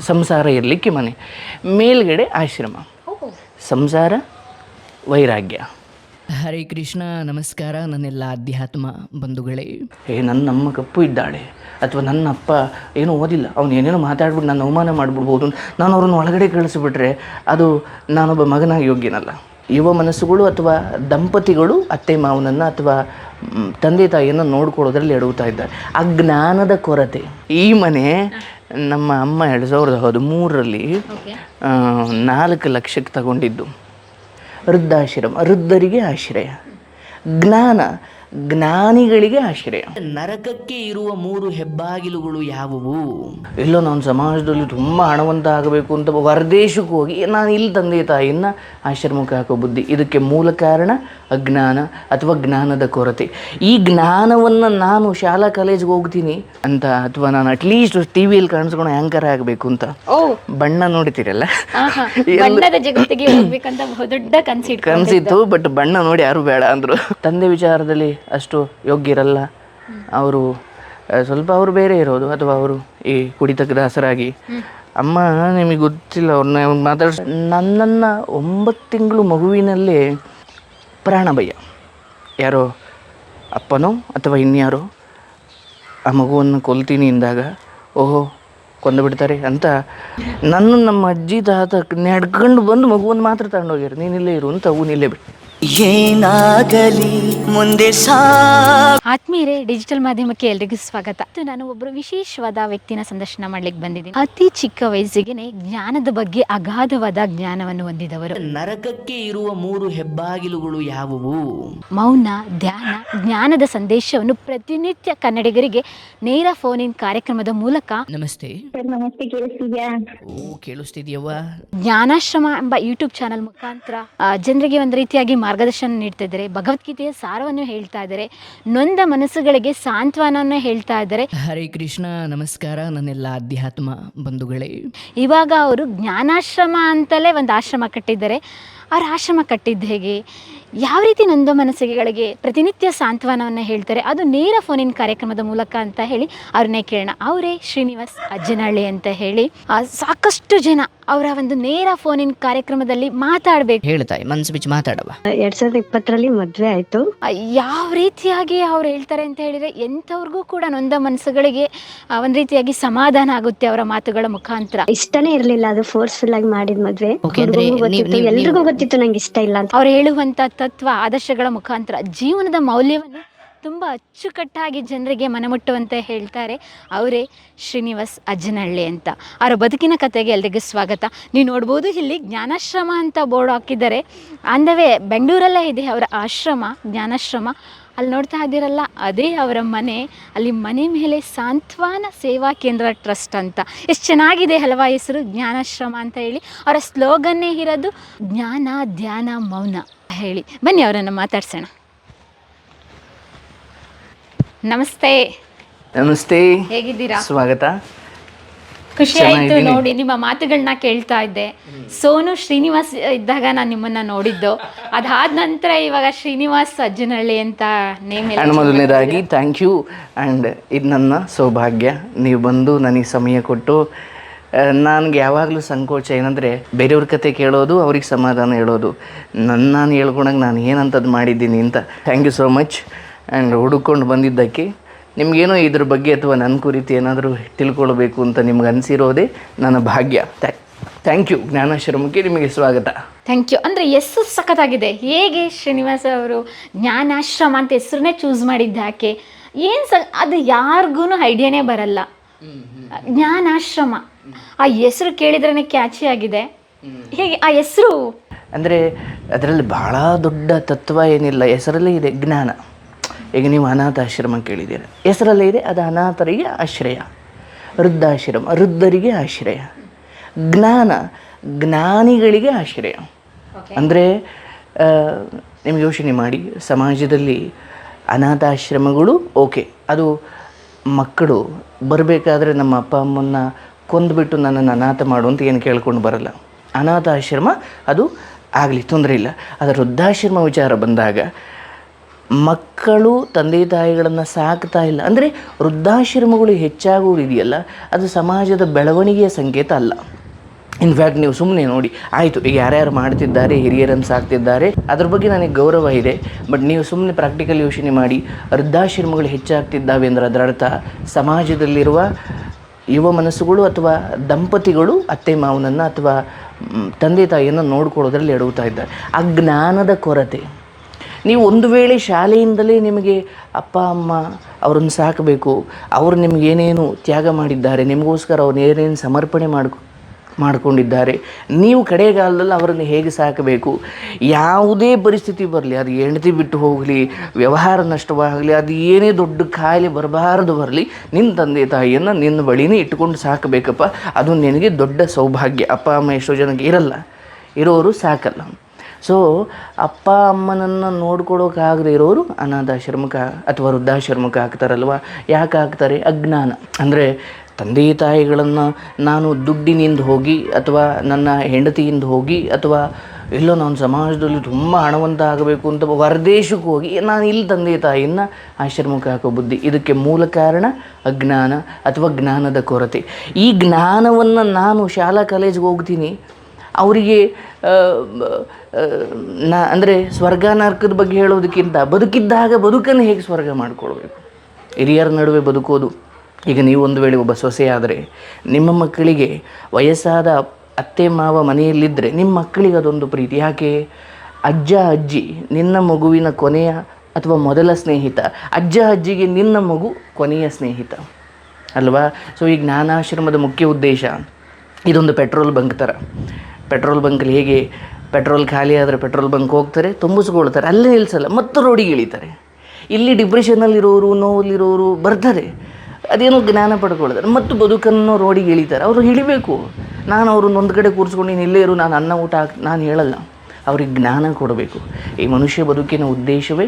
ಸಂಸಾರ ಇರಲಿಕ್ಕೆ ಮನೆ. ಮೇಲ್ಗಡೆ ಆಶ್ರಮ. ಸಂಸಾರ ವೈರಾಗ್ಯ. ಹರೇ ಕೃಷ್ಣ ನಮಸ್ಕಾರ. ನನ್ನೆಲ್ಲ ಅಧ್ಯಾತ್ಮ ಬಂಧುಗಳೇ. ಏ ನನ್ನ ಅಮ್ಮ ಕಪ್ಪು ಇದ್ದಾಳೆ. ಅಥವಾ ನನ್ನ ಅಪ್ಪ ಏನೂ ಓದಿಲ್ಲ. ಅವನು ಏನೇನೋ ಮಾತಾಡ್ಬಿಟ್ಟು ನನ್ನ ಅವಮಾನ ಮಾಡಿಬಿಡ್ಬೋದು ನಾನು ಅವ್ರನ್ನ ಒಳಗಡೆ ಕಳಿಸಿಬಿಟ್ರೆ ಅದು ನಾನೊಬ್ಬ ಮಗನ ಯೋಗ್ಯನಲ್ಲ. ಯುವ ಮನಸ್ಸುಗಳು ಅಥವಾ ದಂಪತಿಗಳು ಅತ್ತೆ ಮಾವನನ್ನು ಅಥವಾ ತಂದೆ ತಾಯಿಯನ್ನು ನೋಡ್ಕೊಳ್ಳೋದ್ರಲ್ಲಿ ಎಡಗುತ್ತಾ ಇದ್ದಾರೆ. ಆ ಜ್ಞಾನದ ಕೊರತೆ. ಈ ಮನೆ ನಮ್ಮ ಅಮ್ಮ ಎರಡು ಸಾವಿರದ ಹದಿಮೂರರಲ್ಲಿ ನಾಲ್ಕು ಲಕ್ಷಕ್ಕೆ ತಗೊಂಡಿದ್ದು. ವೃದ್ಧಾಶ್ರಮ ವೃದ್ಧರಿಗೆ ಆಶ್ರಯ. ಜ್ಞಾನ ಜ್ಞಾನಿಗಳಿಗೆ ಆಶ್ರಯ. ನರಕಕ್ಕೆ ಇರುವ ಮೂರು ಹೆಬ್ಬಾಗಿಲುಗಳು ಯಾವುವು? ಎಲ್ಲೋ ನಾನು ಸಮಾಜದಲ್ಲಿ ತುಂಬ ಹಣವಂತ ಆಗಬೇಕು ಅಂತ ಹೊರದೇಶಕ್ಕೆ ಹೋಗಿ ನಾನು ಇಲ್ಲಿ ತಂದೆ ತಾಯಿಯನ್ನ ಆಶ್ರಮಕ್ಕೆ ಹಾಕೋ ಬುದ್ಧಿ. ಇದಕ್ಕೆ ಮೂಲ ಕಾರಣ ಅಜ್ಞಾನ ಅಥವಾ ಜ್ಞಾನದ ಕೊರತೆ. ಈ ಜ್ಞಾನವನ್ನು ನಾನು ಶಾಲಾ ಕಾಲೇಜ್ಗೆ ಹೋಗ್ತೀನಿ ಅಂತ ಅಥವಾ ನಾನು ಅಟ್ಲೀಸ್ಟ್ ಟಿ ವಿಯಲ್ಲಿ ಕಾಣಿಸ್ಕೊಂಡು ಆ್ಯಂಕರ್ ಆಗಬೇಕು ಅಂತ. ಓ. ಬಣ್ಣ ನೋಡ್ತೀರಲ್ಲ? ಕನಸಿತ್ತು ಬಟ್ ಬಣ್ಣ ನೋಡಿ ಯಾರು ಬೇಡ ಅಂದರು. ತಂದೆ ವಿಚಾರದಲ್ಲಿ ಅಷ್ಟು ಯೋಗ್ಯ ಇರಲ್ಲ ಅವರು ಸ್ವಲ್ಪ ಅವರು ಬೇರೆ ಇರೋದು, ಅಥವಾ ಅವರು ಈ ಕುಡಿತಕ್ಕೆ ದಾಸರಾಗಿ. ಅಮ್ಮ, ನಿಮಗೆ ಗೊತ್ತಿಲ್ಲ, ಅವ್ರನ್ನ ಮಾತಾಡ ನನ್ನನ್ನು ಒಂಬತ್ತು ತಿಂಗಳು ಮಗುವಿನಲ್ಲೇ ಪ್ರಾಣ ಭಯ. ಯಾರೋ ಅಪ್ಪನೋ ಅಥವಾ ಇನ್ಯಾರೋ, ಆ ಮಗುವನ್ನು ಕೊಲ್ತೀನಿ ಎಂದಾಗ ಓಹೋ, ಕೊಂದು ಬಿಡ್ತಾರೆ ಅಂತ ನನ್ನ ನಮ್ಮ ಅಜ್ಜಿ ತಾತ ನಡ್ಕೊಂಡು ಬಂದು ಮಗುವನ್ನು ಮಾತ್ರ ತಗೊಂಡೋಗ್ಯಾರ. ನೀನಿಲ್ಲೇ ಇರು ಅಂತ ಅವು ನಿಲ್ಲೇ ಬಿಟ್ಟು ಏನಾಗಲಿ ಮುಂದೆ ಆತ್ಮೀಯರೇ ಡಿಜಿಟಲ್ ಮಾಧ್ಯಮಕ್ಕೆ ಎಲ್ರಿಗೂ ಸ್ವಾಗತ. ನಾನು ಒಬ್ಬರು ವಿಶೇಷವಾದ ವ್ಯಕ್ತಿನ ಸಂದರ್ಶನ ಮಾಡ್ಲಿಕ್ಕೆ ಬಂದಿದ್ದೀನಿ. ಅತಿ ಚಿಕ್ಕ ವಯಸ್ಸಿಗೆನೆ ಜ್ಞಾನದ ಬಗ್ಗೆ ಅಗಾಧವಾದ ಜ್ಞಾನವನ್ನು ಹೊಂದಿದವರು. ನರಕಕ್ಕೆ ಇರುವ ಮೂರು ಹೆಬ್ಬಾಗಿಲುಗಳು ಯಾವುವು? ಮೌನ ಧ್ಯಾನ ಜ್ಞಾನದ ಸಂದೇಶವನ್ನು ಪ್ರತಿನಿತ್ಯ ಕನ್ನಡಿಗರಿಗೆ ನೇರ ಫೋನ್ ಇನ್ ಕಾರ್ಯಕ್ರಮದ ಮೂಲಕ ನಮಸ್ತೆ. ನಮಸ್ತೆ ಕೇಳಿಸ್ತಿದ್ಯಾ? ಓ ಕೇಳಿಸ್ತಿದ್ಯವ್ವ. ಜ್ಞಾನಾಶ್ರಮ ಎಂಬ ಯೂಟ್ಯೂಬ್ ಚಾನಲ್ ಮುಖಾಂತರ ಆ, ಜನರಿಗೆ ಒಂದು ರೀತಿಯಾಗಿ ಮಾರ್ಗದರ್ಶನ ನೀಡ್ತಾ ಇದ್ದಾರೆ. ಭಗವದ್ಗೀತೆಯ ಸಾರವನ್ನು ಹೇಳ್ತಾ ಇದ್ದಾರೆ. ನೊಂದ ಮನಸ್ಸುಗಳಿಗೆ ಸಾಂತ್ವನವನ್ನು ಹೇಳ್ತಾ ಇದ್ದಾರೆ. ಹರೇ ಕೃಷ್ಣ ನಮಸ್ಕಾರ ನನ್ನೆಲ್ಲ ಅಧ್ಯಾತ್ಮ ಬಂಧುಗಳೇ. ಇವಾಗ ಅವರು ಜ್ಞಾನಾಶ್ರಮ ಅಂತಲೇ ಒಂದು ಆಶ್ರಮ ಕಟ್ಟಿದ್ದಾರೆ. ಅವ್ರ ಆಶ್ರಮ ಕಟ್ಟಿದ್ದು ಹೇಗೆ? ಯಾವ ರೀತಿ ನೊಂದ ಮನಸ್ಸುಗಳಿಗೆ ಪ್ರತಿನಿತ್ಯ ಸಾಂತ್ವನವನ್ನು ಹೇಳ್ತಾರೆ? ಅದು ನೇರ ಫೋನಿನ ಕಾರ್ಯಕ್ರಮದ ಮೂಲಕ ಅಂತ ಹೇಳಿ ಅವ್ರನ್ನೇ ಕೇಳೋಣ. ಅವರೇ ಶ್ರೀನಿವಾಸ್ ಅಜ್ಜನಹಳ್ಳಿ ಅಂತ ಹೇಳಿ. ಆ, ಸಾಕಷ್ಟು ಜನ ಅವರ ಒಂದು ನೇರ ಫೋನಿನ ಕಾರ್ಯಕ್ರಮದಲ್ಲಿ ಮಾತಾಡಬೇಕು. ಹೇಳ್ತಾಯಿ ಮನ್ಸು ಬಿಚ್ಚಿ ಮಾತಾಡವ ಎರಡ್ ಸಾವಿರದ ಇಪ್ಪತ್ತರಲ್ಲಿ ಮದ್ವೆ ಆಯ್ತು. ಯಾವ ರೀತಿಯಾಗಿ ಅವ್ರು ಹೇಳ್ತಾರೆ ಅಂತ ಹೇಳಿದ್ರೆ ಎಂಥವ್ರಿಗೂ ಕೂಡ ನೊಂದ ಮನಸ್ಸುಗಳಿಗೆ ಒಂದ್ ಒಂದು ರೀತಿಯಾಗಿ ಸಮಾಧಾನ ಆಗುತ್ತೆ ಅವರ ಮಾತುಗಳ ಮುಖಾಂತರ. ಇಷ್ಟನೇ ಇರ್ಲಿಲ್ಲ ಅದು ಫೋರ್ಸ್ಫುಲ್ ಆಗಿ ಮಾಡಿದ ಮದ್ವೆ. Okay, ಅಂದ್ರೆ ಹುಡ್ಗಂಗೂ ನೀವ್- ಗೊತ್ತಿತ್ತು ನೀವ್- ಎಲ್ರಿಗೂ ಗೊತ್ತಿತ್ತು ನಂಗೆ ಇಷ್ಟ ಇಲ್ಲ ಅಂತ. ಅವ್ರು ಹೇಳುವಂತ ತತ್ವ ಆದರ್ಶಗಳ ಮುಖಾಂತರ ಜೀವನದ ಮೌಲ್ಯವನ್ನು ತುಂಬ ಅಚ್ಚುಕಟ್ಟಾಗಿ ಜನರಿಗೆ ಮನಮುಟ್ಟುವಂತೆ ಹೇಳ್ತಾರೆ. ಅವರೇ ಶ್ರೀನಿವಾಸ್ ಅಜ್ಜನಹಳ್ಳಿ ಅಂತ. ಅವರ ಬದುಕಿನ ಕಥೆಗೆ ಎಲ್ರಿಗೂ ಸ್ವಾಗತ. ನೀವು ನೋಡ್ಬೋದು ಇಲ್ಲಿ ಜ್ಞಾನಾಶ್ರಮ ಅಂತ ಬೋರ್ಡ್ ಹಾಕಿದ್ದಾರೆ. ಅಂದವೇ ಬೆಂಗಳೂರಲ್ಲೇ ಇದೆ ಅವರ ಆಶ್ರಮ, ಜ್ಞಾನಾಶ್ರಮ. ಅಲ್ಲಿ ನೋಡ್ತಾ ಇದ್ದೀರಲ್ಲ, ಅದೇ ಅವರ ಮನೆ. ಅಲ್ಲಿ ಮನೆ ಮೇಲೆ ಸಾಂತ್ವನ ಸೇವಾ ಕೇಂದ್ರ ಟ್ರಸ್ಟ್ ಅಂತ. ಎಷ್ಟು ಚೆನ್ನಾಗಿದೆ ಹಲವಾ ಹೆಸರು ಜ್ಞಾನಾಶ್ರಮ ಅಂತ ಹೇಳಿ. ಅವರ ಸ್ಲೋಗನ್ನೇ ಇರೋದು ಜ್ಞಾನ, ಧ್ಯಾನ, ಮೌನ ಹೇಳಿ. ಬನ್ನಿ ಅವರನ್ನು ಮಾತಾಡ್ಸೋಣ. ನಮಸ್ತೆ. ನಮಸ್ತೆ. ಹೇಗಿದ್ದೀರಾ? ಸ್ವಾಗತ. ಖುಷಿ ಆಯ್ತು ನೋಡಿ ನಿಮ್ಮ ಮಾತುಗಳನ್ನ ಕೇಳ್ತಾ ಇದ್ದೆ. ಸೋನು ಶ್ರೀನಿವಾಸ್ ಇದ್ದಾಗ ನಾನು ನಿಮ್ಮನ್ನ ನೋಡಿದ್ದು. ಅದಾದ ನಂತರ ಇವಾಗ ಶ್ರೀನಿವಾಸ್ ಅಜ್ಜನಹಳ್ಳಿ ಅಂತ ನೇಮ್ ಮೊದಲನೇದಾಗಿ ಥ್ಯಾಂಕ್ ಯು ಆ್ಯಂಡ್ ಇದು ನನ್ನ ಸೌಭಾಗ್ಯ. ನೀವು ಬಂದು ನನಗೆ ಸಮಯ ಕೊಟ್ಟು ನನಗೆ ಯಾವಾಗಲೂ ಸಂಕೋಚ ಏನಂದರೆ ಬೇರೆಯವ್ರ ಕತೆ ಕೇಳೋದು ಅವ್ರಿಗೆ ಸಮಾಧಾನ ಹೇಳೋದು. ನನ್ನ ನಾನು ಹೇಳ್ಕೊಂಡಾಗ ನಾನು ಏನಂತದ್ದು ಮಾಡಿದ್ದೀನಿ ಅಂತ. Thank you so much and ಹುಡುಕೊಂಡು ಬಂದಿದ್ದಕ್ಕೆ ನಿಮಗೇನೋ ಇದ್ರ ಬಗ್ಗೆ ಅಥವಾ ನನ್ನ ಕುರಿತು ಏನಾದರೂ ತಿಳ್ಕೊಳ್ಬೇಕು ಅಂತ ನಿಮ್ಗೆ ಅನಿಸಿರೋದೇ ನನ್ನ ಭಾಗ್ಯ. ಥ್ಯಾಂಕ್ ಯು ಜ್ಞಾನಾಶ್ರಮಕ್ಕೆ ನಿಮಗೆ ಸ್ವಾಗತ. ಥ್ಯಾಂಕ್ ಯು ಅಂದರೆ ಹೆಸರು ಸಖತ್ತಾಗಿದೆ. ಹೇಗೆ ಶ್ರೀನಿವಾಸ ಅವರು ಜ್ಞಾನಾಶ್ರಮ ಅಂತ ಹೆಸರನ್ನೇ ಚೂಸ್ ಮಾಡಿದ್ದು ಯಾಕೆ ಏನು ಸ ಅದು ಯಾರಿಗೂ ಐಡಿಯಾನೇ ಬರಲ್ಲ. ಜ್ಞಾನಾಶ್ರಮ. ಆ ಹೆಸರು ಕೇಳಿದ್ರೇ ಕ್ಯಾಚಿ ಆಗಿದೆ. ಹೇಗೆ ಆ ಹೆಸರು? ಅಂದರೆ ಅದರಲ್ಲಿ ಭಾಳ ದೊಡ್ಡ ತತ್ವ ಏನಿಲ್ಲ. ಹೆಸರಲ್ಲೇ ಇದೆ ಜ್ಞಾನ. ಈಗ ನೀವು ಅನಾಥಾಶ್ರಮ ಕೇಳಿದ್ದೀರ. ಹೆಸರಲ್ಲೇ ಇದೆ? ಅದು ಅನಾಥರಿಗೆ ಆಶ್ರಯ ವೃದ್ಧಾಶ್ರಮ ವೃದ್ಧರಿಗೆ ಆಶ್ರಯ ಜ್ಞಾನ ಜ್ಞಾನಿಗಳಿಗೆ ಆಶ್ರಯ. ಅಂದರೆ ನಿಮ್ಗೆ ಯೋಚನೆ ಮಾಡಿ ಸಮಾಜದಲ್ಲಿ ಅನಾಥಾಶ್ರಮಗಳು ಓಕೆ. ಅದು ಮಕ್ಕಳು ಬರಬೇಕಾದ್ರೆ ನಮ್ಮ ಅಪ್ಪ ಅಮ್ಮನ್ನ ಕೊಂದುಬಿಟ್ಟು ನನ್ನನ್ನು ಅನಾಥ ಮಾಡು ಅಂತ ಏನು ಕೇಳ್ಕೊಂಡು ಬರಲ್ಲ. ಅನಾಥಾಶ್ರಮ ಅದು ಆಗಲಿ ತೊಂದರೆ ಇಲ್ಲ. ಆದರೆ ವೃದ್ಧಾಶ್ರಮ ವಿಚಾರ ಬಂದಾಗ ಮಕ್ಕಳು ತಂದೆ ತಾಯಿಗಳನ್ನು ಸಾಕ್ತಾ ಇಲ್ಲ. ಅಂದರೆ ವೃದ್ಧಾಶ್ರಮಗಳು ಹೆಚ್ಚಾಗುವುದಿದೆಯಲ್ಲ, ಅದು ಸಮಾಜದ ಬೆಳವಣಿಗೆಯ ಸಂಕೇತ ಅಲ್ಲ. ಇನ್ಫ್ಯಾಕ್ಟ್ ನೀವು ಸುಮ್ಮನೆ ನೋಡಿ, ಆಯಿತು, ಈಗ ಯಾರ್ಯಾರು ಮಾಡ್ತಿದ್ದಾರೆ, ಹಿರಿಯರನ್ನು ಸಾಕ್ತಿದ್ದಾರೆ, ಅದ್ರ ಬಗ್ಗೆ ನನಗೆ ಗೌರವ ಇದೆ. ಬಟ್ ನೀವು ಸುಮ್ಮನೆ ಪ್ರಾಕ್ಟಿಕಲ್ ಯೋಚನೆ ಮಾಡಿ, ವೃದ್ಧಾಶ್ರಮಗಳು ಹೆಚ್ಚಾಗ್ತಿದ್ದಾವೆ ಅಂದ್ರೆ ಅದರ ಅರ್ಥ ಸಮಾಜದಲ್ಲಿರುವ ಯುವ ಮನಸ್ಸುಗಳು ಅಥವಾ ದಂಪತಿಗಳು ಅತ್ತೆ ಮಾವನನ್ನು ಅಥವಾ ತಂದೆ ತಾಯಿಯನ್ನು ನೋಡ್ಕೊಳ್ಳೋದ್ರಲ್ಲಿ ಎಡವುತ್ತಾ ಇದ್ದಾರೆ. ಆ ಜ್ಞಾನದ ಕೊರತೆ ನೀವು ಒಂದು ವೇಳೆ ಶಾಲೆಯಿಂದಲೇ ನಿಮಗೆ ಅಪ್ಪ, ಅಮ್ಮ ಅವರನ್ನು ಸಾಕಬೇಕು, ಅವರು ನಿಮ್ಗೆ ಏನೇನು ತ್ಯಾಗ ಮಾಡಿದ್ದಾರೆ, ನಿಮಗೋಸ್ಕರ ಅವ್ರು ಏನೇನು ಸಮರ್ಪಣೆ ಮಾಡ್ಕೊ, ಮಾಡಿಕೊಂಡಿದ್ದಾರೆ, ನೀವು ಕಡೆಗಾಲದಲ್ಲಿ ಅವರನ್ನು ಹೇಗೆ ಸಾಕಬೇಕು? ಯಾವುದೇ ಪರಿಸ್ಥಿತಿ ಬರಲಿ, ಅದು ಹೆಂಡತಿ ಬಿಟ್ಟು ಹೋಗಲಿ, ವ್ಯವಹಾರ ನಷ್ಟವಾಗಲಿ, ಅದು ಏನೇ ದೊಡ್ಡ ಕಾಯಿಲೆ ಬರಬಾರದು ಬರಲಿ, ನಿನ್ನ ತಂದೆ ತಾಯಿಯನ್ನು ನಿನ್ನ ಬಳಿನೇ ಇಟ್ಟುಕೊಂಡು ಸಾಕಬೇಕಪ್ಪ. ಅದು ನಿನಗೆ ದೊಡ್ಡ ಸೌಭಾಗ್ಯ. ಅಪ್ಪ, ಅಮ್ಮ ಎಷ್ಟೋ ಜನಕ್ಕೆ ಇರಲ್ಲ. ಇರೋರು ಸಾಕಲ್ಲ. ಸೊ ಅಪ್ಪ, ಅಮ್ಮನನ್ನು ನೋಡ್ಕೊಳೋಕ್ಕಾಗದೇ ಇರೋರು ಅನಾಥಾಶ್ರಮಕ್ಕೆ ಅಥವಾ ವೃದ್ಧಾಶ್ರಮಕ್ಕೆ ಹಾಕ್ತಾರಲ್ವ? ಯಾಕೆ ಹಾಕ್ತಾರೆ? ಅಜ್ಞಾನ. ಅಂದರೆ ತಂದೆ ತಾಯಿಗಳನ್ನು ನಾನು ದುಡ್ಡಿನಿಂದ ಹೋಗಿ ಅಥವಾ ನನ್ನ ಹೆಂಡತಿಯಿಂದ ಹೋಗಿ ಅಥವಾ ಎಲ್ಲೋ ನಾನು ಸಮಾಜದಲ್ಲಿ ತುಂಬ ಹಣವಂತ ಆಗಬೇಕು ಅಂತ ಹೊರದೇಶಕ್ಕೆ ಹೋಗಿ ನಾನು ಇಲ್ಲಿ ತಂದೆ ತಾಯಿಯನ್ನು ಆಶ್ರಮಕ್ಕೆ ಹಾಕೋ ಬುದ್ಧಿ. ಇದಕ್ಕೆ ಮೂಲ ಕಾರಣ ಅಜ್ಞಾನ ಅಥವಾ ಜ್ಞಾನದ ಕೊರತೆ. ಈ ಜ್ಞಾನವನ್ನು ನಾನು ಶಾಲಾ ಕಾಲೇಜ್ಗೆ ಹೋಗ್ತೀನಿ. ಅವರಿಗೆ ನ, ಅಂದರೆ ಸ್ವರ್ಗ ನರಕದ ಬಗ್ಗೆ ಹೇಳೋದಕ್ಕಿಂತ ಬದುಕಿದ್ದಾಗ ಬದುಕನ್ನು ಹೇಗೆ ಸ್ವರ್ಗ ಮಾಡಿಕೊಳ್ಬೇಕು ಹಿರಿಯರ ನಡುವೆ ಬದುಕೋದು. ಈಗ ನೀವು ಒಂದು ವೇಳೆ ಒಬ್ಬ ಸೊಸೆಯಾದರೆ ನಿಮ್ಮ ಮಕ್ಕಳಿಗೆ ವಯಸ್ಸಾದ ಅತ್ತೆ, ಮಾವ ಮನೆಯಲ್ಲಿದ್ದರೆ ನಿಮ್ಮ ಮಕ್ಕಳಿಗೆ ಅದೊಂದು ಪ್ರೀತಿ. ಯಾಕೆ? ಅಜ್ಜ, ಅಜ್ಜಿ, ನಿನ್ನ ಮಗುವಿನ ಕೊನೆಯ ಅಥವಾ ಮೊದಲ ಸ್ನೇಹಿತ. ಅಜ್ಜ, ಅಜ್ಜಿಗೆ ನಿನ್ನ ಮಗು ಕೊನೆಯ ಸ್ನೇಹಿತ. ಅಲ್ವಾ? ಸೊ ಈ ಜ್ಞಾನಾಶ್ರಮದ ಮುಖ್ಯ ಉದ್ದೇಶ, ಇದೊಂದು ಪೆಟ್ರೋಲ್ ಬಂಕ್ ಥರ ಪೆಟ್ರೋಲ್ ಬಂಕಲ್ಲಿ ಹೇಗೆ ಪೆಟ್ರೋಲ್ ಖಾಲಿ ಆದರೆ ಪೆಟ್ರೋಲ್ ಬಂಕ್ ಹೋಗ್ತಾರೆ, ತುಂಬಿಸ್ಕೊಳ್ತಾರೆ, ಅಲ್ಲೇ ನಿಲ್ಲಿಸಲ್ಲ ಮತ್ತು ರೋಡಿಗೆ ಇಳಿತಾರೆ. ಇಲ್ಲಿ ಡಿಪ್ರೆಷನಲ್ಲಿರೋರು ನೋವಲ್ಲಿರೋರು ಬರ್ತಾರೆ. ಅದೇನೋ ಜ್ಞಾನ ಪಡ್ಕೊಳ್ತಾರೆ. ಮತ್ತು ಬದುಕನ್ನು ರೋಡಿಗೆ ಇಳಿತಾರೆ. ಅವರು ಇಳಿಬೇಕು. ನಾನು ಅವ್ರನ್ನ ಒಂದು ಕಡೆ ಕೂರಿಸ್ಕೊಂಡು, ನೀನು ಇಲ್ಲೇ ಇರು, ನಾನು ಅನ್ನ ಊಟ ಹಾಕಿ, ನಾನು ಹೇಳಲ್ಲ. ಅವ್ರಿಗೆ ಜ್ಞಾನ ಕೊಡಬೇಕು. ಈ ಮನುಷ್ಯ ಬದುಕಿನ ಉದ್ದೇಶವೇ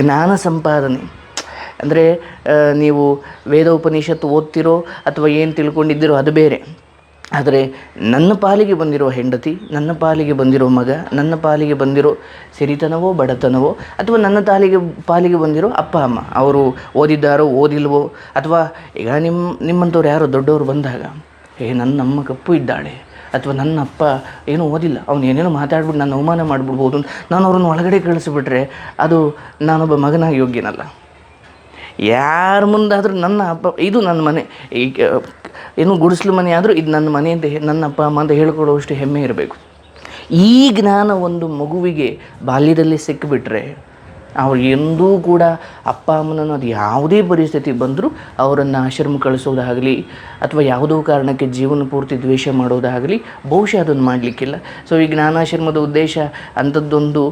ಜ್ಞಾನ ಸಂಪಾದನೆ. ಅಂದರೆ ನೀವು ವೇದ ಉಪನಿಷತ್ತು ಓದ್ತಿರೋ ಅಥವಾ ಏನು ತಿಳ್ಕೊಂಡಿದ್ದೀರೋ ಅದು ಬೇರೆ. ಆದರೆ ನನ್ನ ಪಾಲಿಗೆ ಬಂದಿರೋ ಹೆಂಡತಿ, ನನ್ನ ಪಾಲಿಗೆ ಬಂದಿರೋ ಮಗ, ನನ್ನ ಪಾಲಿಗೆ ಬಂದಿರೋ ಸಿರಿತನವೋ, ಬಡತನವೋ, ಅಥವಾ ನನ್ನ ತಾಲಿಗೆ, ಪಾಲಿಗೆ ಬಂದಿರೋ ಅಪ್ಪ, ಅಮ್ಮ, ಅವರು ಓದಿದ್ದಾರೋ, ಓದಿಲ್ವೋ, ಅಥವಾ ಈಗ ನಿಮ್ಮ ನಿಮ್ಮಂಥವ್ರು ಯಾರೋ ದೊಡ್ಡವರು ಬಂದಾಗ, ಏ, ನನ್ನ ಅಮ್ಮ ಕಪ್ಪು ಇದ್ದಾಳೆ, ಅಥವಾ ನನ್ನ ಅಪ್ಪ ಏನೂ ಓದಿಲ್ಲ, ಅವ್ನು ಏನೇನೋ ಮಾತಾಡ್ಬಿಟ್ಟು ನಾನು ಅವಮಾನ ಮಾಡಿಬಿಡ್ಬೋದು ನಾನು ಅವ್ರನ್ನ ಒಳಗಡೆ ಕಳಿಸಿಬಿಟ್ರೆ ಅದು ನಾನೊಬ್ಬ ಮಗನಾಗಿ ಯೋಗ್ಯನಲ್ಲ. ಯಾರ ಮುಂದಾದರೂ ನನ್ನ ಅಪ್ಪ, ಇದು ನನ್ನ ಮನೆ, ಈಗ ಏನು ಗುಡಿಸ್ಲು ಮನೆ ಆದರೂ ಇದು ನನ್ನ ಮನೆ ಅಂತ ನನ್ನ ಅಪ್ಪ ಅಮ್ಮ ಅಂತ ಹೇಳ್ಕೊಡುವಷ್ಟು ಹೆಮ್ಮೆ ಇರಬೇಕು. ಈ ಜ್ಞಾನ ಒಂದು ಮಗುವಿಗೆ ಬಾಲ್ಯದಲ್ಲಿ ಸಿಕ್ಕಿಬಿಟ್ರೆ ಅವ್ರು ಎಂದೂ ಕೂಡ ಅಪ್ಪ ಅಮ್ಮನನ್ನು ಅದು ಯಾವುದೇ ಪರಿಸ್ಥಿತಿ ಬಂದರೂ ಅವರನ್ನು ಆಶ್ರಮ ಕಳಿಸೋದಾಗಲಿ ಅಥವಾ ಯಾವುದೋ ಕಾರಣಕ್ಕೆ ಜೀವನ ಪೂರ್ತಿ ದ್ವೇಷ ಮಾಡೋದಾಗಲಿ, ಬಹುಶಃ ಅದನ್ನು ಮಾಡಲಿಕ್ಕಿಲ್ಲ. ಸೊ ಈ ಜ್ಞಾನಾಶ್ರಮದ ಉದ್ದೇಶ ಅಂಥದ್ದೊಂದು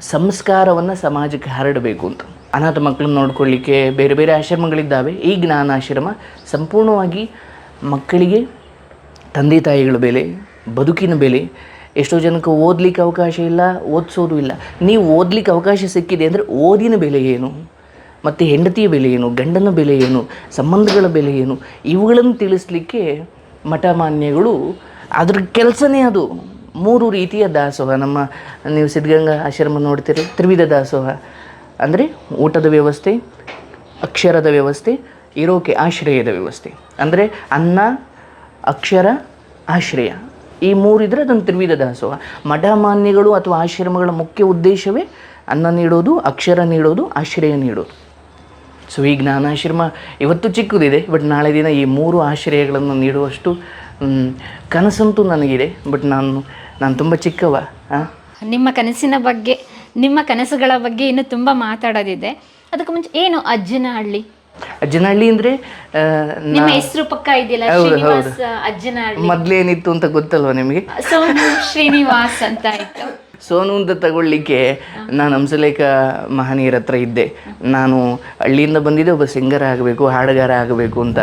ಸಂಸ್ಕಾರವನ್ನು ಸಮಾಜಕ್ಕೆ ಹರಡಬೇಕು ಅಂತ. ಅನಾಥ ಮಕ್ಕಳನ್ನ ನೋಡ್ಕೊಳ್ಳಿಕ್ಕೆ ಬೇರೆ ಬೇರೆ ಆಶ್ರಮಗಳಿದ್ದಾವೆ. ಈ ಜ್ಞಾನ ಆಶ್ರಮ ಸಂಪೂರ್ಣವಾಗಿ ಮಕ್ಕಳಿಗೆ, ತಂದೆ ತಾಯಿಗಳ ಬೆಲೆ, ಬದುಕಿನ ಬೆಲೆ, ಎಷ್ಟೋ ಜನಕ್ಕೆ ಓದಲಿಕ್ಕೆ ಅವಕಾಶ ಇಲ್ಲ, ಓದಿಸೋದು ಇಲ್ಲ. ನೀವು ಓದಲಿಕ್ಕೆ ಅವಕಾಶ ಸಿಕ್ಕಿದೆ ಅಂದರೆ ಓದಿನ ಬೆಲೆ ಏನು? ಮತ್ತು ಹೆಂಡತಿಯ ಬೆಲೆ ಏನು? ಗಂಡನ ಬೆಲೆ ಏನು? ಸಂಬಂಧಗಳ ಬೆಲೆ ಏನು? ಇವುಗಳನ್ನು ತಿಳಿಸ್ಲಿಕ್ಕೆ ಮಠಮಾನ್ಯಗಳು ಅದ್ರ ಕೆಲಸನೇ ಅದು. ಮೂರು ರೀತಿಯ ದಾಸೋಹ. ನಮ್ಮ ನೀವು ಸಿದ್ಧಗಂಗಾ ಆಶ್ರಮ ನೋಡ್ತೀರಿ, ತ್ರಿವಿಧ ದಾಸೋಹ. ಅಂದರೆ ಊಟದ ವ್ಯವಸ್ಥೆ, ಅಕ್ಷರದ ವ್ಯವಸ್ಥೆ, ಇರೋಕೆ ಆಶ್ರಯದ ವ್ಯವಸ್ಥೆ. ಅಂದರೆ ಅನ್ನ, ಅಕ್ಷರ, ಆಶ್ರಯ. ಈ ಮೂರಿದ್ರೆ ಅದನ್ನು ತ್ರಿವಿಧ ದಾಸೋಹ. ಮಠಮಾನ್ಯಗಳು ಅಥವಾ ಆಶ್ರಮಗಳ ಮುಖ್ಯ ಉದ್ದೇಶವೇ ಅನ್ನ ನೀಡೋದು, ಅಕ್ಷರ ನೀಡೋದು, ಆಶ್ರಯ ನೀಡೋದು. ಸೊ ಈ ಜ್ಞಾನಾಶ್ರಮ ಇವತ್ತು ಚಿಕ್ಕದಿದೆ ಬಟ್ ನಾಳೆ ದಿನ ಈ ಮೂರು ಆಶ್ರಯಗಳನ್ನು ನೀಡುವಷ್ಟು ಕನಸಂತೂ ನನಗಿದೆ. ಬಟ್ ನಾನು ನಾನು ತುಂಬ ಚಿಕ್ಕವ ನಿಮ್ಮ ಕನಸಿನ ಬಗ್ಗೆ ನಿಮ್ಮ ಕನಸುಗಳ ಬಗ್ಗೆ ಇನ್ನು ತುಂಬ ಮಾತಾಡೋದಿದೆ. ಅದಕ್ಕೆ ಮುಂಚೆ ಏನು ಅಜ್ಜನಹಳ್ಳಿ? ಅಜ್ಜನಹಳ್ಳಿ ಅಂದ್ರೆ ನಿಮ್ಮ ಹೆಸರು ಪಕ್ಕ ಇದೆಯಲ್ಲ ಶ್ರೀನಿವಾಸ್ ಅಜ್ಜನ ಹಳ್ಳಿ ಮೊದಲೇನಿತ್ತು ಅಂತ ಗೊತ್ತಲ್ವಾ ನಿಮಗೆ? ಶ್ರೀನಿವಾಸ್ ಅಂತ ಇತ್ತು. ಸೋನು ಅಂತ ತಗೊಳ್ಳಿಕ್ಕೆ ನಾನು ಹಂಸಲೇಖ ಮಹನೀಯರ ಹತ್ರ ಇದ್ದೆ. ನಾನು ಹಳ್ಳಿಯಿಂದ ಬಂದಿದ್ದೆ, ಒಬ್ಬ ಸಿಂಗರ್ ಆಗಬೇಕು, ಹಾಡುಗಾರ ಆಗಬೇಕು ಅಂತ.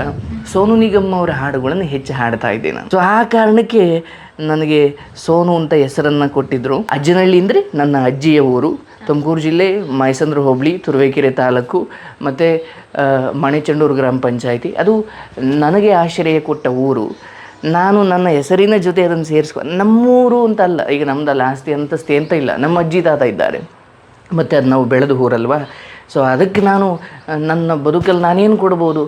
ಸೋನು ನಿಗಮ್ ಅವರ ಹಾಡುಗಳನ್ನು ಹೆಚ್ಚು ಹಾಡ್ತಾ ಇದ್ದೆ ನಾನು. ಸೊ ಆ ಕಾರಣಕ್ಕೆ ನನಗೆ ಸೋನು ಅಂತ ಹೆಸರನ್ನು ಕೊಟ್ಟಿದ್ದರು ಅಜ್ಜನಹಳ್ಳಿ ಅಂದರೆ ನನ್ನ ಅಜ್ಜಿಯ ಊರು. ತುಮಕೂರು ಜಿಲ್ಲೆ, ಮೈಸಂದ್ರ ಹೋಬಳಿ, ತುರುವೇಕೆರೆ ತಾಲೂಕು, ಮತ್ತು ಮಣೆಚಂಡೂರು ಗ್ರಾಮ ಪಂಚಾಯಿತಿ. ಅದು ನನಗೆ ಆಶ್ರಯ ಕೊಟ್ಟ ಊರು. ನಾನು ನನ್ನ ಹೆಸರಿನ ಜೊತೆ ಅದನ್ನು ಸೇರಿಸ್ಕೊ, ನಮ್ಮೂರು ಅಂತ ಅಲ್ಲ, ಈಗ ನಮ್ದಲ್ಲ ಆಸ್ತಿ ಅಂತಸ್ತಿ ಅಂತ ಇಲ್ಲ, ನಮ್ಮ ಅಜ್ಜಿ ತಾತ ಇದ್ದಾರೆ. ಮತ್ತು ಅದು ನಾವು ಬೆಳೆದು ಊರಲ್ವಾ? ಸೊ ಅದಕ್ಕೆ ನಾನು, ನನ್ನ ಬದುಕಲ್ಲಿ ನಾನೇನು ಕೊಡ್ಬೋದು?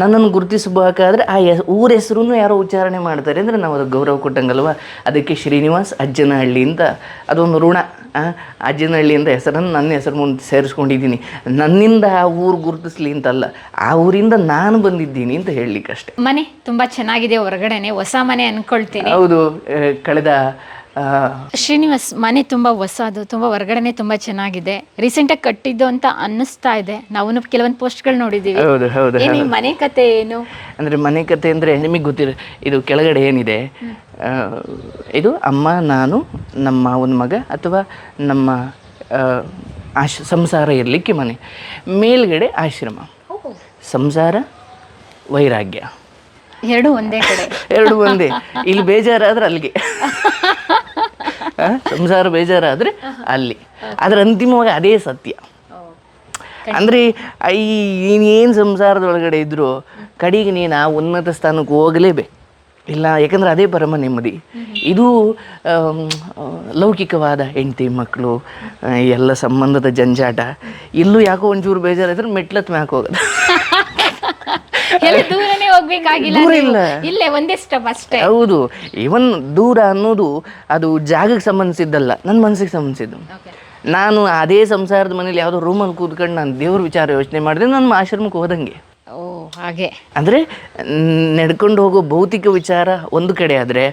ನನ್ನನ್ನು ಗುರುತಿಸಬೇಕಾದ್ರೆ ಆ ಎಸ್ ಊರ ಹೆಸರು ಯಾರೋ ಉಚ್ಚಾರಣೆ ಮಾಡ್ತಾರೆ ಅಂದರೆ ನಾವು ಅದಕ್ಕೆ ಗೌರವ ಕೊಟ್ಟಂಗಲ್ವ? ಅದಕ್ಕೆ ಶ್ರೀನಿವಾಸ್ ಅಜ್ಜನಹಳ್ಳಿ ಅಂತ ಅದೊಂದು ಋಣ. ಅಜ್ಜನಹಳ್ಳಿ ಅಂತ ಹೆಸರನ್ನು ನನ್ನ ಹೆಸರು ಮುಂದೆ ಸೇರಿಸ್ಕೊಂಡಿದ್ದೀನಿ. ನನ್ನಿಂದ ಆ ಊರು ಗುರುತಿಸ್ಲಿ ಅಂತಲ್ಲ ಆ ಊರಿಂದ ನಾನು ಬಂದಿದ್ದೀನಿ ಅಂತ ಹೇಳಲಿಕ್ಕಷ್ಟೆ. ಮನೆ ತುಂಬಾ ಚೆನ್ನಾಗಿದೆ ಹೊರಗಡೆನೆ ಹೊಸ ಮನೆ ಅನ್ಕೊಳ್ತೀನಿ. ಹೌದು ಕಳೆದ ಶ್ರೀನಿವಾಸ್ ಮನೆ ತುಂಬ ಹೊಸದು ತುಂಬಾ ಹೊರಗಡೆನೆ ತುಂಬಾ ಚೆನ್ನಾಗಿದೆ. ರೀಸೆಂಟಾಗಿ ಕಟ್ಟಿದ್ದು ಅಂತ ಅನ್ನಿಸ್ತಾ ಇದೆ. ನಾವು ಕೆಲವೊಂದು ಪೋಸ್ಟ್ಗಳು ನೋಡಿದ್ದೀವಿ ಹೌದು ಹೌದು ಏನು ಈ ಮನೆ ಕತೆ ಏನು? ಅಂದ್ರೆ ಮನೆ ಕತೆ ಅಂದ್ರೆ ನಿಮಗೆ ಗೊತ್ತಿರ ಇದು ಕೆಳಗಡೆ ಏನಿದೆ? ಆ, ಇದು ಅಮ್ಮ ನಾನು ನಮ್ಮ ಮಾವನ ಮಗ ಅಥವಾ ನಮ್ಮ ಆ, ಆಶ್ ಸಂಸಾರ ಇರಲಿಕ್ಕೆ ಮನೆ. ಮೇಲ್ಗಡೆ ಆಶ್ರಮ. ಸಂಸಾರ ವೈರಾಗ್ಯ. ಎರಡು ಒಂದೇ ಕಡೆ. ಎರಡು ಒಂದೇ. ಇಲ್ಲಿ ಬೇಜಾರಾದ್ರೆ ಅಲ್ಲಿಗೆ. ಸಂಸಾರ ಬೇಜಾರಾದರೆ ಅಲ್ಲಿ. ಅದರ ಅಂತಿಮವಾಗಿ ಅದೇ ಸತ್ಯ. ಅಂದರೆ ಈ ನೀನೇನು ಸಂಸಾರದೊಳಗಡೆ ಇದ್ದರೂ ಕಡೆಗೆ ನೀನು ಆ ಉನ್ನತ ಸ್ಥಾನಕ್ಕೆ ಹೋಗಲೇಬೇಕು. ಇಲ್ಲ ಯಾಕಂದ್ರೆ ಅದೇ ಪರಮ ನೆಮ್ಮದಿ. ಇದು ಲೌಕಿಕವಾದ ಹೆಂಡತಿ ಮಕ್ಕಳು ಎಲ್ಲ ಸಂಬಂಧದ ಜಂಜಾಟ. ಇಲ್ಲೂ ಯಾಕೋ ಒಂಚೂರು ಬೇಜಾರಾದ್ರೆ ಮೆಟ್ಲತ್ ಮ್ಯಾಕ್ ಹೋಗೋದು ಎಲ್ಲ ದೂರನೇ ಹೋಗ್ಬೇಕಾಗಿಲ್ಲ ದೂರ ನೀವು. ಇಲ್ಲ. ಇಲ್ಲೇ ಒಂದೇ ಸ್ಟೆಪ್ ಅಷ್ಟೇ. ಹೌದು. ಇವನ್ ದೂರ ಅನ್ನೋದು ಅದು ಜಾಗಕ್ಕೆ ಸಂಬಂಧಿಸಿದ್ದಲ್ಲ ನನ್ನ ಮನಸ್ಸಿಗೆ ಸಂಬಂಧಿಸಿದ್ದು. ನಾನು ಅದೇ ಸಂಸಾರದ ಮನೇಲಿ ಯಾವುದೋ ರೂಮಲ್ಲಿ ಕೂತ್ಕೊಂಡು ನಾನು ದೇವ್ರ ವಿಚಾರ ಯೋಚನೆ ಮಾಡಿದೆ ನಾನು ಆಶ್ರಮಕ್ಕೆ ಹೋದಂಗೆ. ಓ ಹಾಗೆ. ಅಂದರೆ ನಡ್ಕೊಂಡು ಹೋಗೋ ಭೌತಿಕ ವಿಚಾರ ಒಂದು ಕಡೆ ಆದರೆ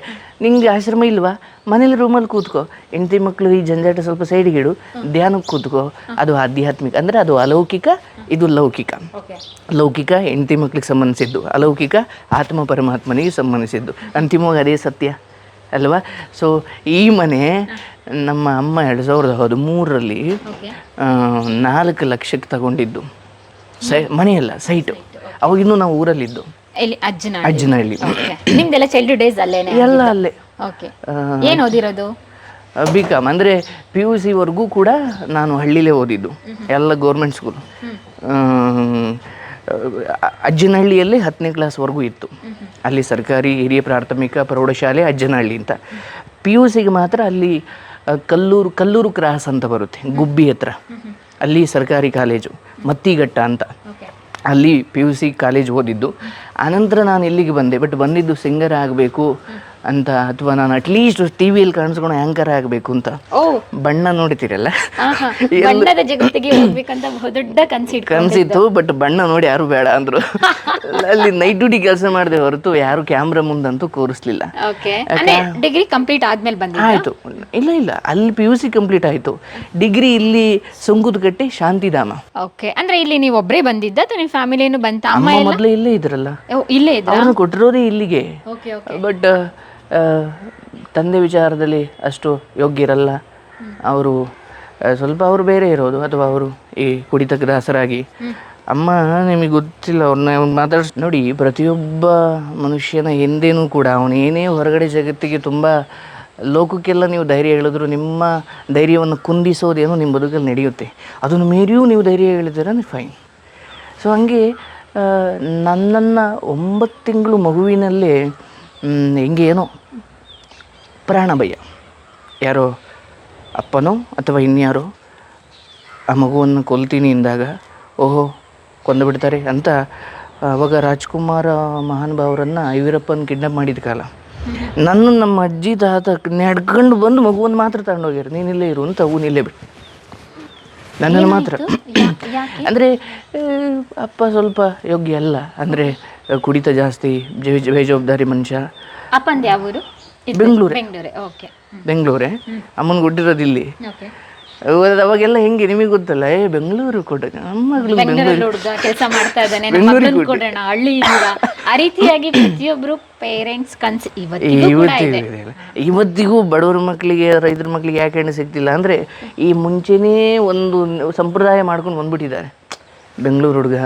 ನಿಂಗೆ ಆಶ್ರಮ ಇಲ್ವಾ? ಮನೇಲಿ ರೂಮಲ್ಲಿ ಕೂತ್ಕೋ. ಹೆಂಡತಿ ಮಕ್ಕಳು ಈ ಜಂಜಾಟ ಸ್ವಲ್ಪ ಸೈಡಿಗಿಡು ಧ್ಯಾನಕ್ಕೆ ಕೂತ್ಕೋ. ಅದು ಆಧ್ಯಾತ್ಮಿಕ ಅಂದರೆ ಅದು ಅಲೌಕಿಕ ಇದು ಲೌಕಿಕ. ಲೌಕಿಕ ಹೆಂಡತಿ ಮಕ್ಳಿಗೆ ಸಂಬಂಧಿಸಿದ್ದು. ಅಲೌಕಿಕ ಆತ್ಮ ಪರಮಾತ್ಮನಿಗೆ ಸಂಬಂಧಿಸಿದ್ದು. ಅಂತಿಮವಾಗಿ ಅದೇ ಸತ್ಯ ಅಲ್ವಾ? ಸೊ ಈ ಮನೆ ನಮ್ಮ ಅಮ್ಮ ಎರಡು ಸಾವಿರದ ಹದಿಮೂರರಲ್ಲಿ ನಾಲ್ಕು ಲಕ್ಷಕ್ಕೆ ತಗೊಂಡಿದ್ದು. ಸೈ ಮನೆಯಲ್ಲ ಅವಾಗ ಇನ್ನು ನಾವು ಊರಲ್ಲಿದ್ದು. ಇಲ್ಲಿ ಅಜ್ಜನ ಅಜ್ಜನಹಳ್ಳಿ. ನಿಮ್ದೆಲ್ಲ ಚೈಲ್ಡ್ಹುಡ್ ಡೇಸ್ ಅಲ್ಲೇನೆ ಎಲ್ಲ ಅಲ್ಲೇ. ಓಕೆ ಏನು ಓದಿರೋದು? ಬಿ ಕಾಮ್ ಅಂದರೆ ಪಿ ಯು ಸಿವರೆಗೂ ಕೂಡ ನಾನು ಹಳ್ಳಿಲೇ ಓದಿದ್ದು. ಎಲ್ಲ ಗೌರ್ಮೆಂಟ್ ಸ್ಕೂಲ್ ಅಜ್ಜನಹಳ್ಳಿಯಲ್ಲಿ ಹತ್ತನೇ ಕ್ಲಾಸ್ವರೆಗೂ ಇತ್ತು. ಅಲ್ಲಿ ಸರ್ಕಾರಿ ಹಿರಿಯ ಪ್ರಾಥಮಿಕ ಪ್ರೌಢಶಾಲೆ ಅಜ್ಜನಹಳ್ಳಿ ಅಂತ. ಪಿ ಯು ಸಿಗೆ ಮಾತ್ರ ಅಲ್ಲಿ ಕಲ್ಲೂರು ಕಲ್ಲೂರು ಕ್ರಾಸ್ ಅಂತ ಬರುತ್ತೆ ಗುಬ್ಬಿ ಹತ್ರ. ಅಲ್ಲಿ ಸರ್ಕಾರಿ ಕಾಲೇಜು ಮತ್ತಿಘಟ್ಟ ಅಂತ. ಅಲ್ಲಿ ಪಿ ಯು ಸಿ ಕಾಲೇಜ್ ಓದಿದ್ದು. ಆನಂತರ ನಾನು ಇಲ್ಲಿಗೆ ಬಂದೆ ಬಟ್ ಬಂದಿದ್ದು ಸಿಂಗರ್ ಆಗಬೇಕು. ಅಂತ ಅಥವಾ ನಾನು ಅಟ್ಲೀಸ್ಟ್ ಟಿ ವಿಯಲ್ಲಿ ಕಾಣಿಸ್ಕೊಂಡು ಆಂಕರ್ ಆಗಬೇಕು ಅಂತ. ಓ. ಬಣ್ಣ ನೋಡ್ತೀರಲ್ಲ ಬಣ್ಣದ ಜಗತ್ತಿಗೆ ಹೋಗ್ಬೇಕಂತ ದೊಡ್ಡ ಕನ್ಸಿಟ್ ಕನಸಿತ್ತು ಬಟ್ ಬಣ್ಣ ನೋಡಿ ಯಾರು ಬೇಡ ಅಂದ್ರು. ಅಲ್ಲಿ ನೈಟ್ ಡ್ಯೂಟಿ ಕೆಲಸ ಮಾಡಿದೆ ಹೊರತು ಯಾರು ಕ್ಯಾಮ್ರಾ ಮುಂದಂತೂ ಕೂರಿಸ್ಲಿಲ್ಲ. ಡಿಗ್ರಿ ಕಂಪ್ಲೀಟ್ ಆದ್ಮೇಲೆ ಬಂದ ಆಯ್ತು. ಇಲ್ಲ ಇಲ್ಲ. ಅಲ್ಲಿ ಪಿ ಯು ಸಿ ಕಂಪ್ಲೀಟ್ ಆಯ್ತು. ಡಿಗ್ರಿ ಇಲ್ಲಿ ಸುಂಕುದಕಟ್ಟೆ ಶಾಂತಿಧಾಮ. ಓಕೆ ಅಂದ್ರೆ ಇಲ್ಲಿ ನೀವು ಒಬ್ಬರೇ ಬಂದಿದ್ದ ಅಥವಾ ಫ್ಯಾಮಿಲಿ ಏನು ಬಂತ? ಅಮ್ಮ ಮೊದಲು ಇಲ್ಲೇ ಇದ್ರಲ್ಲ. ಓ, ಇಲ್ಲೇ ಇದ್ರ? ಕೊಟ್ಟಿರೋದೇ ಇಲ್ಲಿಗೆ. ಬಟ್ ತಂದೆ ವಿಚಾರದಲ್ಲಿ ಅಷ್ಟು ಯೋಗ್ಯರಲ್ಲ. ಅವರು ಸ್ವಲ್ಪ ಅವರು ಬೇರೆ ಇರೋದು, ಅಥವಾ ಅವರು ಈ ಕುಡಿತಕ್ಕೆ ದಾಸರಾಗಿ. ಅಮ್ಮ, ನಿಮಗೆ ಗೊತ್ತಿಲ್ಲ ಅವ್ರನ್ನ ಮಾತಾಡ್ಸ್, ನೋಡಿ, ಪ್ರತಿಯೊಬ್ಬ ಮನುಷ್ಯನ ಹಿಂದೇನೂ ಕೂಡ, ಅವನು ಏನೇ ಹೊರಗಡೆ ಜಗತ್ತಿಗೆ ತುಂಬ ಲೋಕಕ್ಕೆಲ್ಲ ನೀವು ಧೈರ್ಯ ಹೇಳಿದ್ರು ನಿಮ್ಮ ಧೈರ್ಯವನ್ನು ಕುಂದಿಸೋದೇನೋ ನಿಮ್ಮ ಬದುಕಲ್ಲಿ ನಡೆಯುತ್ತೆ. ಅದನ್ನು ಮೀರಿಯೂ ನೀವು ಧೈರ್ಯ ಹೇಳಿದ್ರೆ ಫೈನ್ ಸೊ ಹಂಗೆ ನನ್ನನ್ನು ಒಂಬತ್ತು ತಿಂಗಳು ಮಗುವಿನಲ್ಲೇ ಹೆಂಗೇನೋ ಪ್ರಾಣ ಭಯ ಯಾರೋ ಅಪ್ಪನೋ ಅಥವಾ ಇನ್ಯಾರೋ ಆ ಮಗುವನ್ನು ಕೊಲ್ತೀನಿ ಎಂದಾಗ ಓಹೋ ಕೊಂದು ಬಿಡ್ತಾರೆ ಅಂತ ಅವಾಗ ರಾಜ್ಕುಮಾರ ಮಹಾನುಭಾವರನ್ನು ಐವೀರಪ್ಪನ ಕಿಡ್ನಾಪ್ ಮಾಡಿದ ಕಾಲ. ನನ್ನ ನಮ್ಮ ಅಜ್ಜಿ ತಾತ ನಡ್ಕೊಂಡು ಬಂದು ಮಗುವನ್ನು ಮಾತ್ರ ತಗೊಂಡೋಗ್ಯಾರ. ನೀನಿಲ್ಲೇ ಇರು ಅಂತ ಅವು ನಿಲ್ಲೇ ಬಿಟ್ಟು. ನನ್ನನ್ನು ಮಾತ್ರ. ಅಂದರೆ ಅಪ್ಪ ಸ್ವಲ್ಪ ಯೋಗ್ಯ ಅಲ್ಲ. ಅಂದರೆ ಕುಡಿತ ಜಾಸ್ತಿ ಜವಾಬ್ದಾರಿ ಬೇಜವಾಬ್ದಾರಿ ಮನುಷ್ಯ. ಯಾವ ಊರು? ಬೆಂಗಳೂರೇ. ಬೆಂಗಳೂರೇ ಓಕೆ. ಬೆಂಗಳೂರೇ? ಅಮ್ಮನ ಗುಡ್ಡಿರೋದು ಇಲ್ಲಿ? ಅವಾಗೆಲ್ಲ ಹೆಂಗೆ ನಿಮಗೆ ಗೊತ್ತಲ್ಲ? ಏ ಬೆಂಗಳೂರು ಕೊಡ. ನಮ್ಮ ಮಗಳು ಹುಡುಗ ಕೆಲಸ ಮಾಡ್ತಾ ಇದ್ದಾನೆ. ಮಗನ್ ಕೊಡೋಣ. ಹಳ್ಳಿ ಆ ರೀತಿಯಾಗಿ ಪ್ರತಿಯೊಬ್ರು ಪೇರೆಂಟ್ಸ್ ಕನ್ಸ್ ಇವತ್ತಿಗೂ ಬಡವ್ರ ಮಕ್ಕಳಿಗೆ ರೈತರ ಮಕ್ಕಳಿಗೆ ಯಾಕೆ ಹೆಣ್ಣು ಸಿಗ್ತಿಲ್ಲ? ಅಂದರೆ ಈ ಮುಂಚೆನೇ ಒಂದು ಸಂಪ್ರದಾಯ ಮಾಡ್ಕೊಂಡು ಬಂದ್ಬಿಟ್ಟಿದ್ದಾರೆ. ಬೆಂಗಳೂರು ಹುಡುಗ.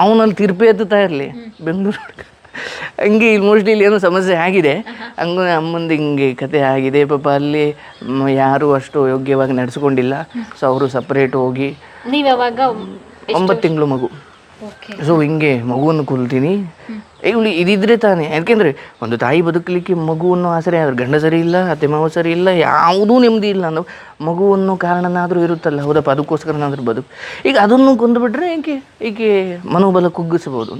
ಅವನಲ್ಲಿ ತಿರುಪೇ ಎತ್ತುತ್ತಾ ಇರಲಿ. ಬೆಂಗಳೂರು ಹುಡುಗ. ಹಂಗೆ ಇಲ್ಲಿ ಮೋಸ್ಟ್ಲಿ ಇಲ್ಲಿ ಏನೋ ಸಮಸ್ಯೆ ಆಗಿದೆ. ಹಂಗ ಅಮ್ಮಂದು ಹಿಂಗೆ ಕತೆ ಆಗಿದೆ. ಪಾಪ ಅಲ್ಲಿ ಮ್, ಯಾರೂ ಅಷ್ಟು ಯೋಗ್ಯವಾಗಿ ನಡೆಸ್ಕೊಂಡಿಲ್ಲ. ಸೊ ಅವರು ಸಪ್ರೇಟ್ ಹೋಗಿ ನೀವ್ ಯಾವಾಗ ಒಂಬತ್ತು ತಿಂಗಳು ಮಗು. ಓಕೆ ಸೊ ಹಿಂಗೆ ಮಗುವನ್ನು ಕೊಲ್ತೀನಿ. ಇವಳು ಇದಿದ್ರೆ ತಾನೇ. ಯಾಕೆಂದರೆ ಒಂದು ತಾಯಿ ಬದುಕಲಿಕ್ಕೆ ಮಗುವನ್ನು ಆಸರೆ ಆದ್ರೆ ಗಂಡ ಸರಿ ಇಲ್ಲ ಅತ್ತೆ ಮಾವ ಸರಿ ಇಲ್ಲ ಯಾವುದೂ ನೆಮ್ಮದಿ ಇಲ್ಲ ಅನ್ನೋ ಮಗುವನ್ನು ಕಾರಣನಾದರೂ ಇರುತ್ತಲ್ಲ ಹೌದಪ್ಪ ಅದಕ್ಕೋಸ್ಕರನಾದರೂ ಬದುಕು. ಈಗ ಅದನ್ನು ಕೊಂದುಬಿಟ್ರೆ ಈಕೆ ಈಕೆ ಮನೋಬಲ ಕುಗ್ಗಿಸ್ಬೋದು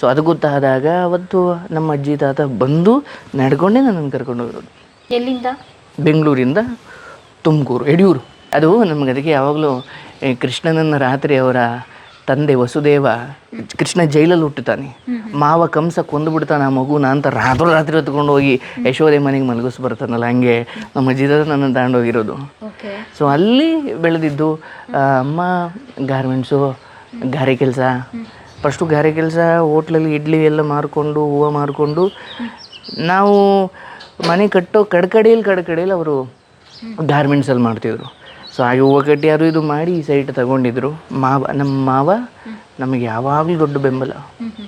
ಸೊ ಅದು ಗೊತ್ತಾದಾಗ ಅವತ್ತು ನಮ್ಮ ಅಜ್ಜಿ ತಾತ ಬಂದು ನಡ್ಕೊಂಡೇ ನನ್ನನ್ನು ಕರ್ಕೊಂಡು ಹೋಗಿರೋದು ಎಲ್ಲಿಂದ? ಬೆಂಗಳೂರಿಂದ ತುಮಕೂರು ಯಡಿಯೂರು. ಅದು ನಮಗೆ ಅದಕ್ಕೆ ಯಾವಾಗಲೂ ಕೃಷ್ಣನನ್ನು ರಾತ್ರಿ ಅವರ ತಂದೆ ವಸುದೇವ ಕೃಷ್ಣ ಜೈಲಲ್ಲಿ ಹುಟ್ಟುತ್ತಾನೆ. ಮಾವ ಕಂಸ ಕೊಂದು ಬಿಡ್ತಾನೆ ಆ ಮಗುನ ಅಂತ ರಾತ್ರಿ ರಾತ್ರಿ ಹೊತ್ಕೊಂಡು ಹೋಗಿ ಯಶೋದೆ ಮನೆಗೆ ಮಲಗಿಸ್ ಬರ್ತಾನಲ್ಲ ಹಂಗೆ ನಮ್ಮ ಅಜ್ಜಿದ ನನ್ನ ತಗೊಂಡೋಗಿರೋದು ಸೊ ಅಲ್ಲಿ ಬೆಳೆದಿದ್ದು ಅಮ್ಮ ಗಾರ್ಮೆಂಟ್ಸು ಗಾರೆ ಕೆಲಸ. ಫಸ್ಟು ಗಾರೆ ಕೆಲಸ ಹೋಟ್ಲಲ್ಲಿ ಇಡ್ಲಿ ಎಲ್ಲ ಮಾರಿಕೊಂಡು ಹೂವು ಮಾರಿಕೊಂಡು. ನಾವು ಮನೆ ಕಟ್ಟೋ ಕಡ್ಕಡೆಯಲ್ಲಿ ಕಡ್ಕಡೆಯಲ್ಲಿ ಅವರು ಗಾರ್ಮೆಂಟ್ಸಲ್ಲಿ ಮಾಡ್ತಿದ್ರು. ಸೊ ಹಾಗೆ ಹೂವು ಕಟ್ಟಿ ಅದು ಇದು ಮಾಡಿ ಈ ಸೈಟ್ ತಗೊಂಡಿದ್ರು. ಮಾವ ನಮ್ಮ ಮಾವ ನಮಗೆ ಯಾವಾಗಲೂ ದೊಡ್ಡ ಬೆಂಬಲ.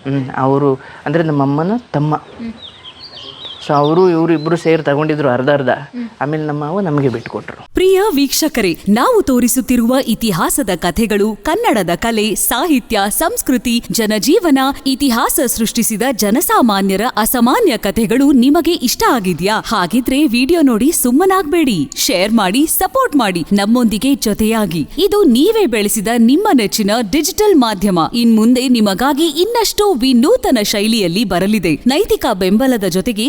ಹ್ಞೂ ಅವರು ಅಂದರೆ ನಮ್ಮ ಅಮ್ಮನ ತಮ್ಮ ಸೊ ಅವರು, ಇವರು ಇಬ್ಬರು ಸೇರಿ ತಗೊಂಡಿದ್ರು ಅರ್ಧ ಅರ್ಧ. ಆಮೇಲೆ ನಮ್ಮ ಮಾವ ನಮಗೆ ಬಿಟ್ಕೊಟ್ರು ಪ್ರಿಯ ವೀಕ್ಷಕರೇ, ನಾವು ತೋರಿಸುತ್ತಿರುವ ಇತಿಹಾಸದ ಕಥೆಗಳು ಕನ್ನಡದ ಕಲೆ, ಸಾಹಿತ್ಯ, ಸಂಸ್ಕೃತಿ, ಜನಜೀವನ, ಇತಿಹಾಸ ಸೃಷ್ಟಿಸಿದ ಜನಸಾಮಾನ್ಯರ ಅಸಾಮಾನ್ಯ ಕಥೆಗಳು ನಿಮಗೆ ಇಷ್ಟ ಆಗಿದ್ಯಾ? ಹಾಗಿದ್ರೆ ವಿಡಿಯೋ ನೋಡಿ ಸುಮ್ಮನಾಗ್ಬೇಡಿ. ಶೇರ್ ಮಾಡಿ, ಸಪೋರ್ಟ್ ಮಾಡಿ. ನಮ್ಮೊಂದಿಗೆ ಜೊತೆಯಾಗಿ. ಇದು ನೀವೇ ಬೆಳೆಸಿದ ನಿಮ್ಮ ನೆಚ್ಚಿನ ಡಿಜಿಟಲ್ ಮಾಧ್ಯಮ. ಇನ್ ಮುಂದೆ ನಿಮಗಾಗಿ ಇನ್ನಷ್ಟು ವಿನೂತನ ಶೈಲಿಯಲ್ಲಿ ಬರಲಿದೆ. ನೈತಿಕ ಬೆಂಬಲದ ಜೊತೆಗೆ